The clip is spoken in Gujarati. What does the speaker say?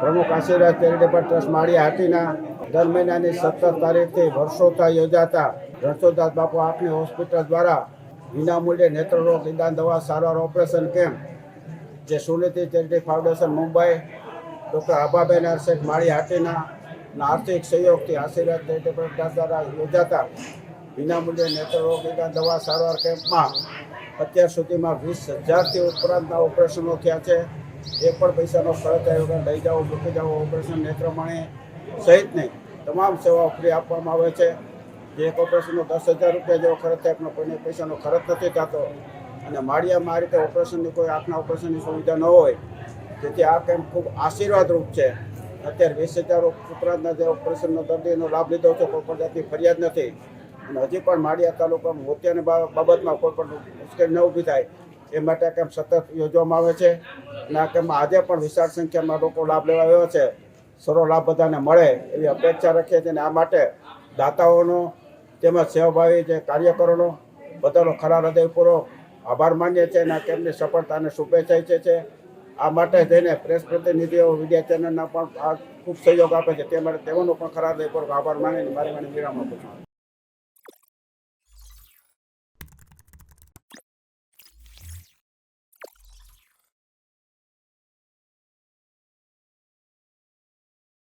પ્રમુખ આશીર્વાદ ચેરિટેબલ ટ્રસ્ટ માળી હાટીના દર મહિનાની સત્તર તારીખથી વર્ષોતા યોજાતા રણછોદાસ બાપુ આપની હોસ્પિટલ દ્વારા વિનામૂલ્યે નેત્રરોગ, નિદાન દવા, સારવાર, ઓપરેશન કેમ્પ, જે Suniti charity foundation, Mumbai, doctor Abhaben Shaikh Mali Hatina આર્થિક સહયોગથી આશીર્વાદ ચેરિટેબલ ટ્રસ્ટ દ્વારા યોજાતા વિનામૂલ્યે નેત્રરોગ, નિદાન દવા, સારવાર કેમ્પમાં અત્યાર સુધીમાં વીસ હજારથી ઉપરાંતના ઓપરેશનો થયા છે. એ પણ પૈસાનો ખર્ચ આવ્યો વગર લઈ જાઓ, મૂકી જાઓ, ઓપરેશન નેત્રમણી સહિતની તમામ સેવાઓ ફ્રી આપવામાં આવે છે. જે એક ઓપરેશનનો દસ હજાર રૂપિયા જેવો ખર્ચ થાય, પણ કોઈને પૈસાનો ખર્ચ નથી થતો. અને માળિયામાં આ રીતે ઓપરેશનની કોઈ આંખના ઓપરેશનની સુવિધા ન હોય તેથી આ કેમ્પ ખૂબ આશીર્વાદરૂપ છે. અત્યારે વીસ હજાર ઉપરાંતના જે ઓપરેશનનો દર્દીનો લાભ લીધો છે, કોઈ પણ જાતની ફરિયાદ નથી. અને હજી પણ માળિયા તાલુકામાં મોતિયાની બાબતમાં કોઈ પણ મુશ્કેલી ન ઊભી થાય, એ માટે કેમ્પ સતત યોજવામાં આવે છે? અને આ આજે પણ વિશાળ સંખ્યામાં લોકો લાભ લેવા આવ્યો છે. સરો લાભ બધાને મળે એવી અપેક્ષા રાખીએ છીએ અને આ માટે દાતાઓનો તેમજ સેવાભાવી જે કાર્યકરોનો બધાનો ખરા હૃદયપૂર્વક આભાર માનીએ છીએ અને કેમ્પની સફળતાને શુભેચ્છા ઈચ્છે છે. આ માટે જઈને પ્રેસ પ્રતિનિધિઓ મીડિયા ચેનલના પણ ખૂબ સહયોગ આપે છે. તે માટે તેઓનો પણ ખરા હૃદયપૂર્વક આભાર માનીને મારી મને વિરામ આપું છું.